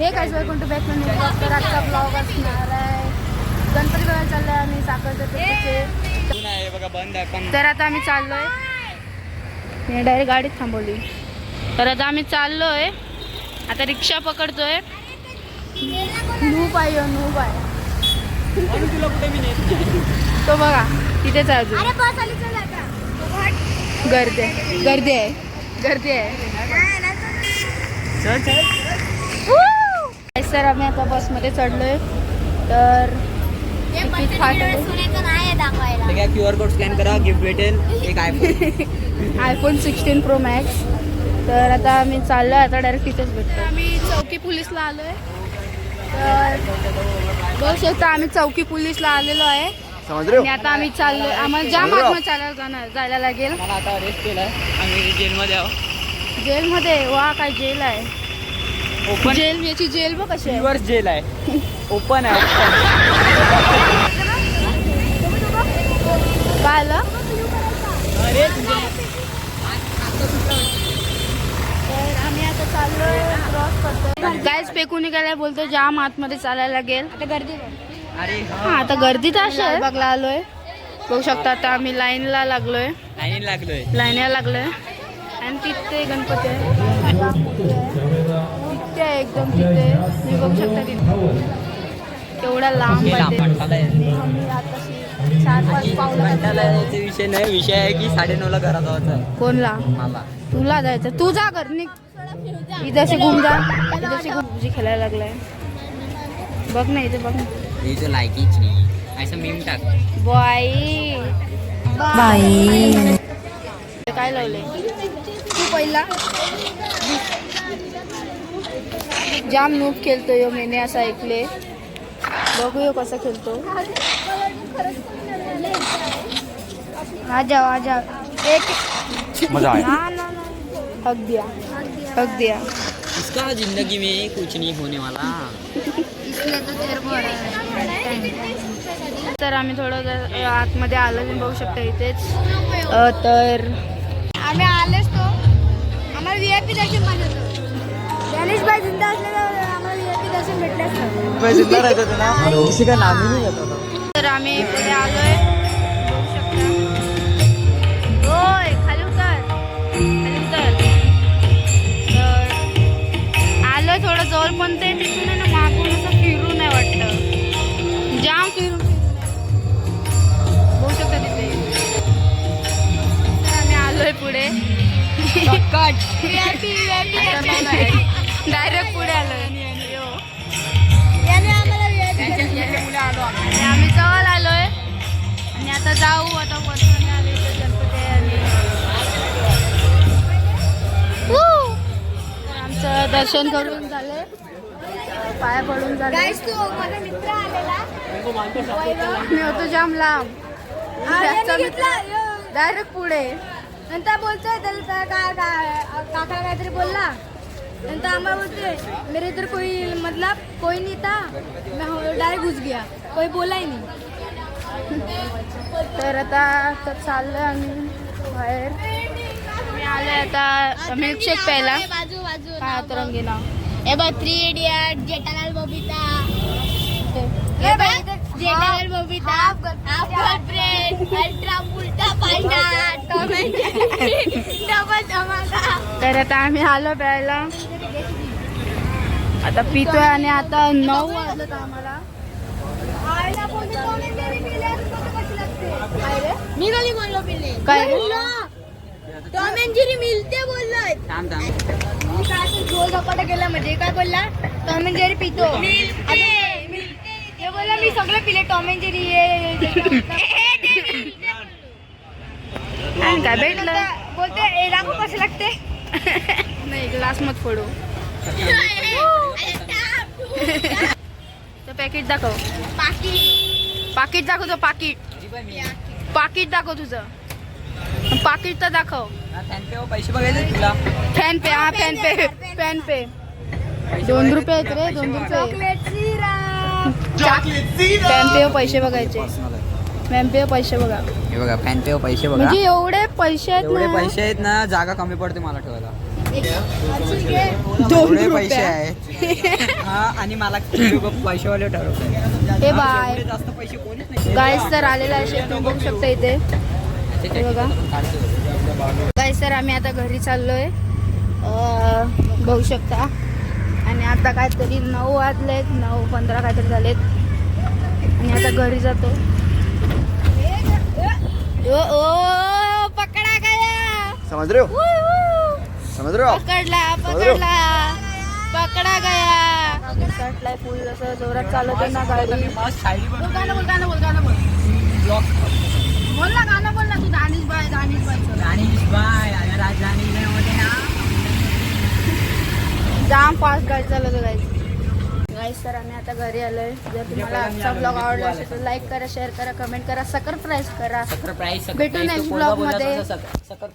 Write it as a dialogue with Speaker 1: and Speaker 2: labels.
Speaker 1: हे काय welcome to
Speaker 2: back तर आजचा ब्लॉग असणार आहे. गणपती बघायला चाललो आहे आम्ही साखर
Speaker 1: तर आता आम्ही चाललो आहे डायरेक्ट गाडीच थांबवली. तर आता आम्ही चाललो आहे आता रिक्षा पकडतोय. नूप आहे नूप आहे तो बघा तिथेच अजून. गर्दी आहे. गर्दी आहे. गर्दी आहे. Woo! तर आम्ही आता बसमध्ये चढलोय. तर तिकीट.
Speaker 2: ठीक आहे क्यू आर कोड स्कॅन करा गिफ्ट भेटेल एक iPhone
Speaker 1: iPhone sixteen pro max तर आता आम्ही चाललोय आता डायरेक्ट तिथेच भेटतो. आम्ही चौकी पोलीसला आलोय. तर बघू शकता आम्ही चौकी पोलीसला आलेलो आहे. आणि आता आम्ही चाललोय आम्हाला जाम आतमध्ये चालायला जाणार जायला लागेल.
Speaker 2: मला आता अरेस्ट केलाय आम्ही जेलमध्ये आहोत.
Speaker 1: जेलमध्ये? वा काय जेल आहे.
Speaker 2: ओपन
Speaker 1: जेल याची जेल बघ कशी आहे.
Speaker 2: रिव्हर्स जेल आहे. ओपन आहे. open.
Speaker 1: काय आलं?
Speaker 2: अरे
Speaker 1: आम्ही आता क्रॉस करतोय गायच पेकून निघालाय बोलतो जाम आतमध्ये चालायला लागेल. आता गर्दी
Speaker 2: अरे
Speaker 1: हा. आता गर्दी तर अशी आहे बघला आलोय. बघू शकता आता आम्ही लाईनला लागलोय.
Speaker 2: लाईन लागलोय.
Speaker 1: लाईनला लागलोय. आणि तिथे गणपती आहे. मोठी आहे. तिथे आहे एकदम तिथे. मी बघू शकता तिथे. तेवढा लांब
Speaker 2: विषय नाही. विषय आहे की साडेनऊला घरात जायचं
Speaker 1: कोणला?
Speaker 2: मला.
Speaker 1: तुला जायचं. तू जा घर निघ. इथं घुम जा. इथं घुमजी खेळायला लागलाय. बघ ना इथे बघ ना.
Speaker 2: ये जो लायकीच. नाही असं मीम टाक.
Speaker 1: बाई. बाई. काय लावले तू पहिला. जाम नूप खेळतो यो मेने असं ऐकले. बघू यो कसा खेळतो. आ जाओ आ जाओ एक.
Speaker 2: मजा आया.
Speaker 1: ना ना ना. हक दिया. हक दिया.
Speaker 2: इसका जिंदगी में कुछ नहीं होने वाला.
Speaker 1: तर आम्ही थोडं जर आतमध्ये आलो तुम्ही बघू शकता इथेच. तर
Speaker 3: आम्ही आलेच तो. आम्हाला व्ही आय पी दर्शन पाहिजे होतं. भाई जिंदा आम्हाला पी दर्शन भेटलंच नाही
Speaker 2: जिंदा रहता था ना? किसी का नाम ही नहीं लेता था
Speaker 1: तर आम्ही पुढे आलोय. बघू शकता. होय खाली उतर खाली उतर तर आलोय थोडं जवळ पण ते तिथून आहे ना मागून असं फिरून आहे वाटतं. जाम फिरून. बघू शकता तिथे. तर आम्ही आलोय पुढे. डायरेक्ट पुढे आलोय यो.
Speaker 3: याने आम्हाला व्ही आय पी
Speaker 1: आणि आम्ही जवळ आलोय. आणि आता जाऊ आता वरती आले गणपती आले आमचं दर्शन करून झाले पाया पडून झाले
Speaker 3: मित्र आलेला.
Speaker 1: मी होतो जाम लांब. डायरेक्ट पुढे.
Speaker 3: नंतर बोलतोय त्याला काका काहीतरी बोलला. नंतर आम्हाला बोलतोय मेरे इधर कोई मतलब कोई नहीं था मैं डायरेक्ट घुस गया कोई बोला ही नहीं.
Speaker 1: तर आता तर चाललोय आम्ही बाहेर. मी आले आता मिल्कशेक प्यायला.
Speaker 3: बाजू बाजू
Speaker 1: हा रंगीना
Speaker 3: ए बघ three idiot Jethalal Babita. Jethalal Babita. Ultra उलटा पालटा टॉम अँड जेरी डबल धमाका.
Speaker 1: तर आता आम्ही आलो प्यायला. आता पितोय आणि आता नऊ वाजलं आम्हाला.
Speaker 3: मी गली बोललो पिले?
Speaker 1: काय रे?
Speaker 3: टॉम अँड जेरी मिलते बोललोय.
Speaker 2: थांब थांब.
Speaker 3: मी काय असं झोल झपाटा केला म्हणजे काय बोलला? टॉम अँड जेरी पितो हे बोलला मी सगळं पिले टॉम अँड जेरी
Speaker 1: काय भेटलं?
Speaker 3: बोलते "ए, दाखव कसं लागते.
Speaker 1: नाही ग्लास मत फोडू. पॅकेट दाखव. पाकिट दाखव तो पाकिट पाकिट दाखव तुझं. पाकिट तर दाखव.
Speaker 2: पैसे बघायचे तुला
Speaker 1: फॅन पे हा फॅन पे फॅन पे दोन रुपये आहेत रे दोन रुपये. फॅन पे पैसे बघायचे. फॅन पे पैसे बघा.
Speaker 2: हे बघा फॅन पे पैसे बघा.
Speaker 1: म्हणजे एवढे पैसे आहेत ना.
Speaker 2: पैसे आहेत ना जागा कमी पडते मला ठेवायला.
Speaker 1: दोन
Speaker 2: पैसे
Speaker 1: रुपये.
Speaker 2: आहेत. हा आणि मला लोकं पैसेवाले
Speaker 1: हे बाय.
Speaker 2: एवढे जास्त पैसे कोणीच नाही
Speaker 1: गाईस तर आलेला आहे शेफ तुम्ही बघू शकता इथे. हे बघा. तर आम्ही आता घरी चाललोय. बघू शकता. आणि आता काहीतरी नऊ वाजलेत नऊ पंधरा काहीतरी झालेत. आणि आता घरी जातो. ओ ओ पकडा गया
Speaker 2: समज रे हो?
Speaker 1: पकडला पकडला. पकडा गया. सटलाय फुल असं जोरात चालवतो ना गाडी. बोल गाणं बोल गाणं बोल गाणं बोल. बोल ना गाणं बोल ना. तू दानिश बाय दानिश बाय. जाम फास्ट गाडी चालवतो गाईस गाईस तर आम्ही आता घरी आलोय. जर तुम्हाला आजचा ब्लॉग आवडला असेल तर लाईक करा शेअर करा कमेंट करा सबस्क्राईब करा.
Speaker 2: सकर प्राईस
Speaker 1: भेटू next vlog मध्ये.
Speaker 2: सकर प्राईस